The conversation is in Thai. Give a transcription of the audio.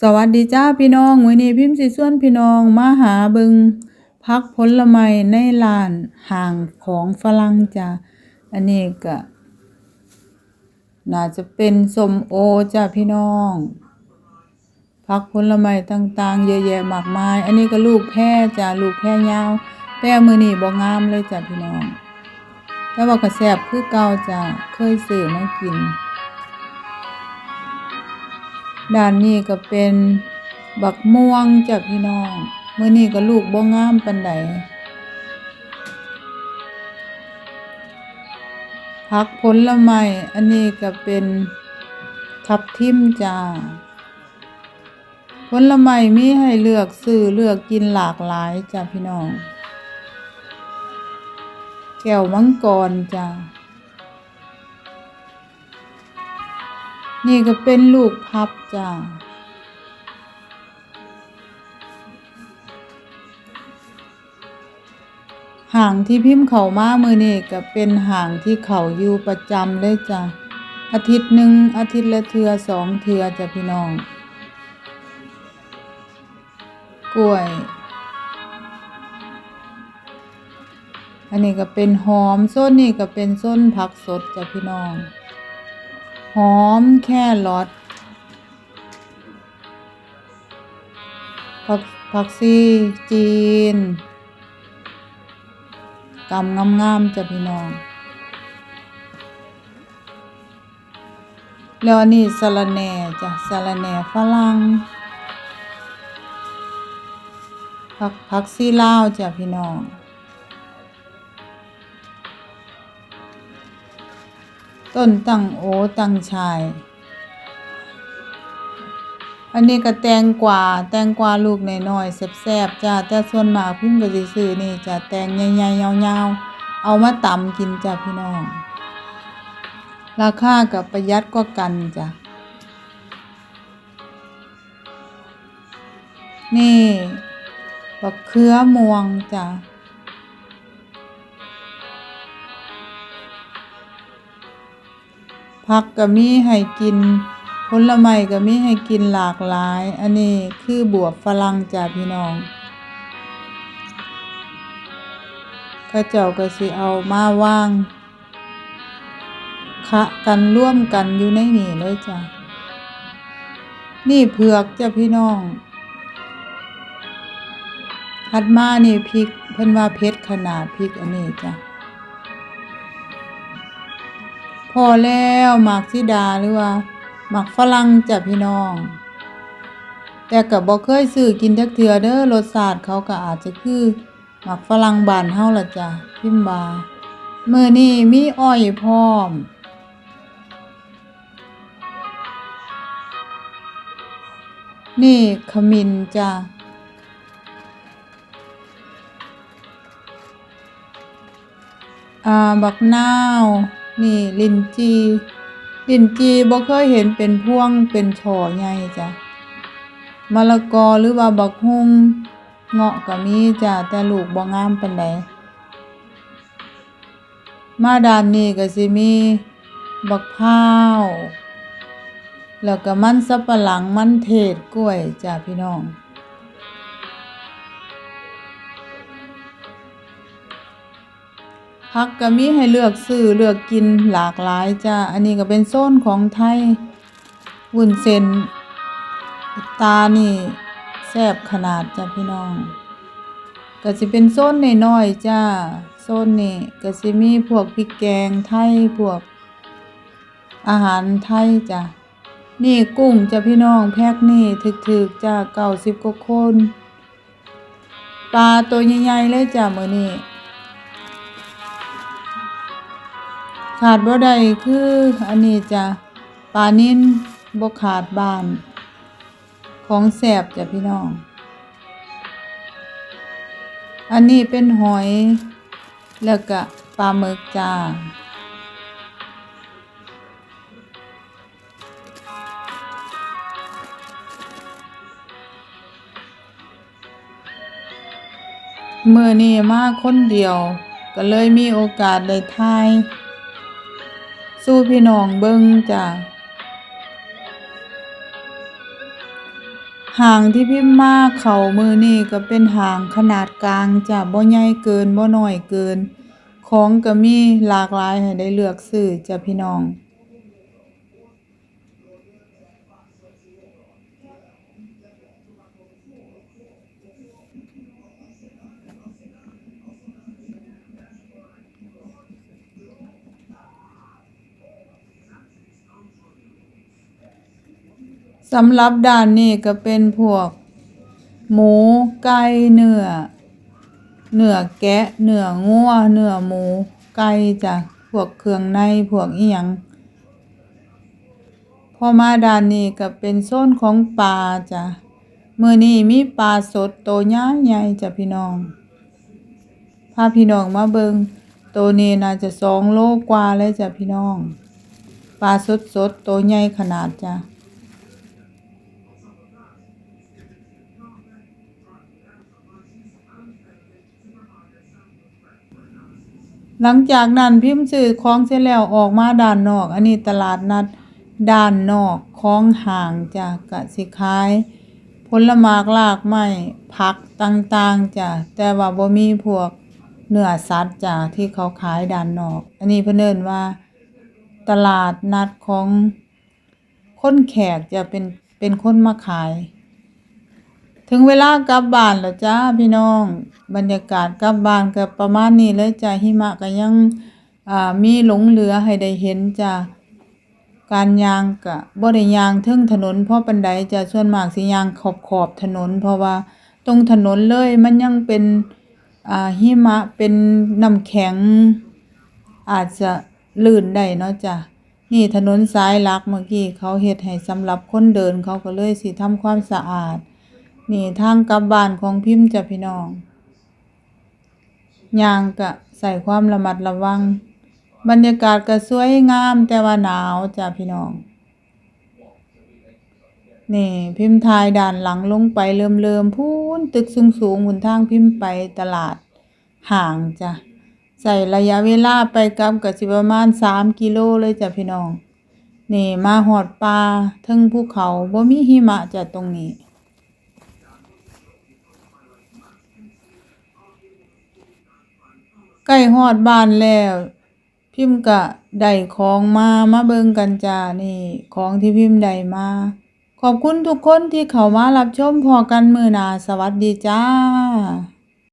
สวัสดีจ้าพี่น้องมื้อนี้พิมพ์สิชวนพี่น้องมาหาเบิงพักผลไม้ในร้านห้างของฝรั่งจ้าอันนี้ก็น่าจะเป็นสมโอจ้าพี่น้องพักผลไม้ต่างๆ เยอะแยะมากมาย อันนี้ก็ลูกแพรจ้าลูกแพรยาว แต่มื้อนี้บ่งามเลยจ้าพี่น้องแต่ว่าก็แซ่บคือเก่าจ้าเคยซื้อมากิน ด้านนี้ก็เป็นบักม่วงจ้ะพี่น้องมื้อนี้ก็ลูกบ่งามปานใดผักผลไม้อันนี้ก็เป็นทับทิมจ้าผลไม้มีให้เลือกซื้อเลือกกินหลากหลายจ้ะพี่น้องแก้วมังกรจ้า นี่ก็เป็นลูกพับจ้าห่างที่พิมพ์เขามามือนี่ก็เป็นห่างที่เขาอยู่ประจำเลยจ้ะอาทิตย์หนึ่งอาทิตย์ละเทือสองเทือจ้ะพี่น้อง กล้วย อันนี้ก็เป็นหอมส้นนี่ก็เป็นส้นผักสดจ้ะพี่น้อง หอมแค่รอทผักผักซีจีนกำงามๆจ้ะพี่น้อง แล้วนนี้สะระแหน่จ้ะสะระแหน่ฝรั่งผักผักซีลาวจ้ะพี่น้อง ต้นตังโอตังชาย อันนี้ก็แตงกวาแตงกวาลูกน้อยๆแซ่บๆจ้าแต่ส่วนมากพิมพ์ก็สิซื้อนี่จ้ะแตงใหญ่ๆยาวๆเอามาตำกินจ้ะพี่น้อง ราคาก็ประหยัดกว่ากันจ้ะนี่บักเขือม่วงจ้ะ ผักก็มีให้กิน ผลไม้ก็มีให้กินหลากหลาย อันนี้คือบวบฝรั่งจ้ะพี่น้องเข้าเจ้าก็สิเอามาว่างคะกันร่วมกันอยู่ในนี่เลยจ้ะนี่เผือกจ้ะพี่น้องถัดมานี่พริกเพิ่นว่าเผ็ดขนาดพริกอันนี้จ้ะ พอแล้วหมากซิดาหรือว่าหมากฝรั่งจ้ะพี่น้อง แต่ก็บ่เคยซื้อกินจักเทื่อเด้อรสชาติเขาก็อาจจะคือหมากฝรั่งบานเฮาละจ้ะพิมพ์ว่ามื้อนี้มีอ้อยพร้อม นี่ขมิ้นจ้ะอ่า บักนาว นี่ลินจีลินจีบ่เคยเห็นเป็นพ่วงเป็นช่อใหญ่จ้ะมะละกอหรือว่าบักฮุ่งเงาะก็มีจ้ะแต่ลูกบ่งามปานใดมาด้านนี้ก็สิมี บักพร้าวแล้วก็มันสับปะหลังมันเทศกล้วยจ้ะพี่น้อง ผักก็มีให้เลือกซื้อเลือกกินหลากหลายจ้าอันนี้ก็เป็นโซนของไทยวุ้นเส้นตานี่แซ่บขนาดจ้ะพี่น้องก็สิเป็นโซนน้อยๆจ้าโซนนี้ก็สิมีพวกพริกแกงไทยพวกอาหารไทยจ้ะนี่กุ้งจ้ะพี่น้องแพ็คนี่ถึกๆจ้าเก้าสิบกว่าคนปลาตัวใหญ่ๆเลยจ้ะมื้อนี้ ขาดบ่ได้คืออันนี้จ้ะปลานิ่นบ่ขาดบ้าน ของแซ่บจ้ะพี่น้อง อันนี้เป็นหอย แล้วก็ปลาหมึกจ้าเมื้อนี้มาคนเดียว ก็เลยมีโอกาสได้ถ่าย สู้พี่น้องเบิ้งจ้ะห่างที่พิมพ์มาเข่ามือนี่ก็เป็นห่างขนาดกลางจ้ะบ่ใหญ่เกินบ่น้อยเกิน ของก็มีหลากหลายให้ได้เลือกซื้อจ้ะพี่น้อง สำหรับด้านนี้ก็เป็นพวก หมูไก่เนื้อเนื้อแกะเนื้องัวเนื้อหมู ไก่จ้ะพวกเครื่องในพวกอิหยังพอมาด้านนี้ก็เป็นโซนของปลาจ้ะมื้อนี้มีปลาสดโตย้าใหญ่จ้ะพี่น้องพาพี่น้องมาเบิงโตนี้น่าจะสองโลกว่าเลยจ้ะพี่น้อง ปลาสดๆโตใหญ่ขนาดจ้ะ หลังจากนั้นพิมพ์ซื้อของเสร็จแล้วออกมาด้านนอก อันนี้ตลาดนัดด้านนอกของห้างจ้ะก็สิขายผลหมากรากไม้ผักต่างๆจ้ะแต่ว่าบ่มีพวกเนื้อสัตว์จ้ะที่เขาขายด้านนอก อันนี้เพิ่นเอิ้นว่า ตลาดนัดของคนแขกจะเป็นเป็นคนมาขาย ถึงเวลากลับบ้านแล้วจ้าพี่น้อง บรรยากาศกลับบ้านก็ประมาณนี้เลยจ้ะหิมะก็ยังอ่ามีหลงเหลือให้ได้เห็นจ้ะการยางก็บ่ได้ยางเทิงถนนเพราะปานใดจะส่วนมากสิยางขอบๆถนน เพราะว่าตรงถนนเลยมันยังเป็นอ่าหิมะเป็นน้ำแข็ง อาจจะลื่นได้เนาะจ้ะนี่ถนนสายหลักเมื่อกี้เขาเฮ็ดให้สำหรับคนเดินเขาก็เลยสิทำความสะอาด นี่ทางกลับบ้านของพิมพ์จ้ะพี่น้องยางก็ใส่ความระมัดระวัง บรรยากาศก็สวยงามแต่ว่าหนาวจ้ะพี่น้อง นี่พิมพ์ทายด้านหลังลงไปเริ่มๆพูนตึกสูงๆบนทางพิมพ์ไปตลาดห่างจ้ะใส่ระยะเวลาไปกลับก็สิประมาณ3กิโลเลยจ้ะพี่น้อง นี่มาฮอดป่าเทิงภูเขาบ่มีหิมะจ้ะตรงนี้ ใกล้ฮอดบ้านแล้ว พิมพ์ก็ได้ของมามาเบิ่งกันจ้านี่ ของที่พิมพ์ได้มา ขอบคุณทุกคนที่เข้ามารับชมพอกันมือหนาสวัสดีจ้า